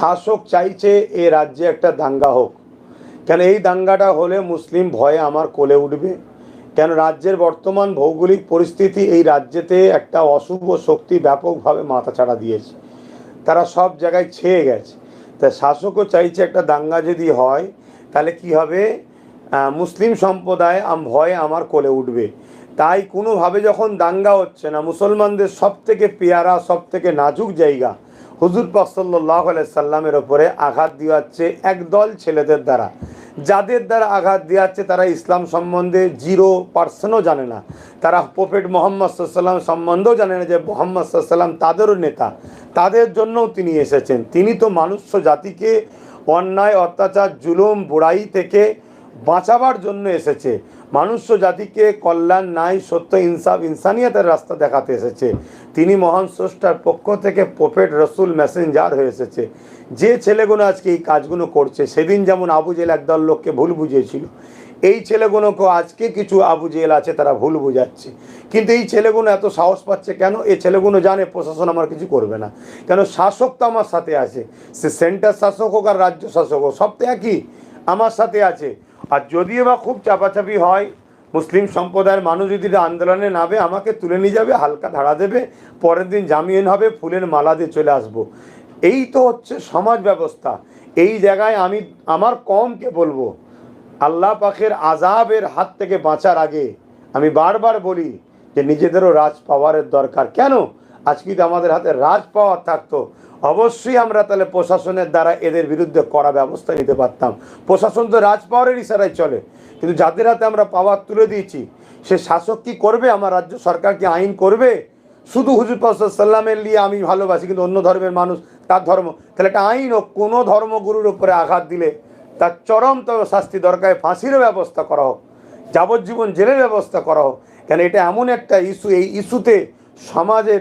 শাসক চাইছে এ রাজ্যে একটা দাঙ্গা হোক। কেন এই দাঙ্গাটা হলে মুসলিম ভয়ে আমার কোলে উঠবে? কেন রাজ্যের বর্তমান ভৌগোলিক পরিস্থিতি এই রাজ্যেতে একটা অশুভ শক্তি ব্যাপকভাবে মাথাছাড়া দিয়েছে? তারা সব জায়গায় ছেয়ে গেছে। তা শাসকও চাইছে একটা দাঙ্গা যদি হয়, তাহলে কি হবে? মুসলিম সম্প্রদায় আম, ভয়ে আমার কোলে উঠবে। তাই কোনোভাবে যখন দাঙ্গা হচ্ছে না, মুসলমানদের সব থেকে পেয়ারা সব থেকে নাজুক জায়গা হুজুর পাক সাল্লাহ সাল্লামের ওপরে আঘাত দিওয়াচ্ছে একদল ছেলেদের দ্বারা। যাদের দ্বারা আঘাত দিয়াচ্ছে তারা ইসলাম সম্বন্ধে জিরো পার্সেন্টও জানে না। তারা প্রফেট মোহাম্মদ সাল্লাম সম্বন্ধেও জানে না যে মোহাম্মদ সাল্লাম তাদেরও নেতা। তাদের জন্যও তিনি এসেছেন। তিনি তো মানুষ জাতিকে অন্যায়, অত্যাচার, জুলুম, বুড়াই থেকে বাঁচাবার জন্য এসেছে। মানুষ্য জাতিকে কল্যাণ নাই, সত্য, ইনসাফ, ইনসানিয়তের রাস্তা দেখাতে এসেছে। তিনি মহান স্রষ্টার পক্ষ থেকে প্রফেট রসুল মেসেঞ্জার হয়ে এসেছে। যে ছেলেগুলো আজকে এই কাজগুলো করছে, সেদিন যেমন আবু জেল একদল লোককে ভুল বুঝিয়েছিল, এই ছেলেগুলোকেও আজকে কিছু আবু জেল আছে, তারা ভুল বুঝাচ্ছে। কিন্তু এই ছেলেগুলো এত সাহস পাচ্ছে কেন? এই ছেলেগুলো জানে প্রশাসন আমার কিছু করবে না। কেন শাসক তো আমার সাথে আছে, সে সেন্টার শাসক হোক আর রাজ্য শাসক হোক, সব তো একই। আমার সাথে আছে। আর যদিও বা খুব চাপাচাপি হয়, মুসলিম সম্প্রদায়ের মানুষ যদি আন্দোলনে নামে, আমাকে তুলে নিয়ে যাবে, হালকা ধারা দেবে, পরের দিন জামিন হবে, ফুলের মালা দিয়ে চলে আসব। এই তো হচ্ছে সমাজ ব্যবস্থা। এই জায়গায় আমি, আমার কমকে বলব, আল্লাহ পাখের আজাবের হাত থেকে বাঁচার আগে আমি বারবার বলি যে নিজেদেরও রাজ পাওয়ারের দরকার। কেন? আজকে যদি আমাদের হাতে রাজ পাওয়ার থাকতো, অবশ্যই আমরা তাহলে প্রশাসনের দ্বারা এদের বিরুদ্ধে কড়া ব্যবস্থা নিতে পারতাম। প্রশাসন তো রাজ পাওয়ারের ইশারায় চলে, কিন্তু যাদের হাতে আমরা পাওয়ার তুলে দিয়েছি, সে শাসক কি করবে? আমার রাজ্য সরকার কি আইন করবে? শুধু হুজুর সাল্লামের নিয়ে আমি ভালোবাসি, কিন্তু অন্য ধর্মের মানুষ, তার ধর্ম, তাহলে একটা আইন হোক কোনো ধর্মগুরুর উপরে আঘাত দিলে তার চরমতর শাস্তি দরকার ফাঁসিরও ব্যবস্থা করা হোক, যাবজ্জীবন জেলের ব্যবস্থা করা হোক। কেন এটা এমন একটা ইস্যু, এই ইস্যুতে সমাজের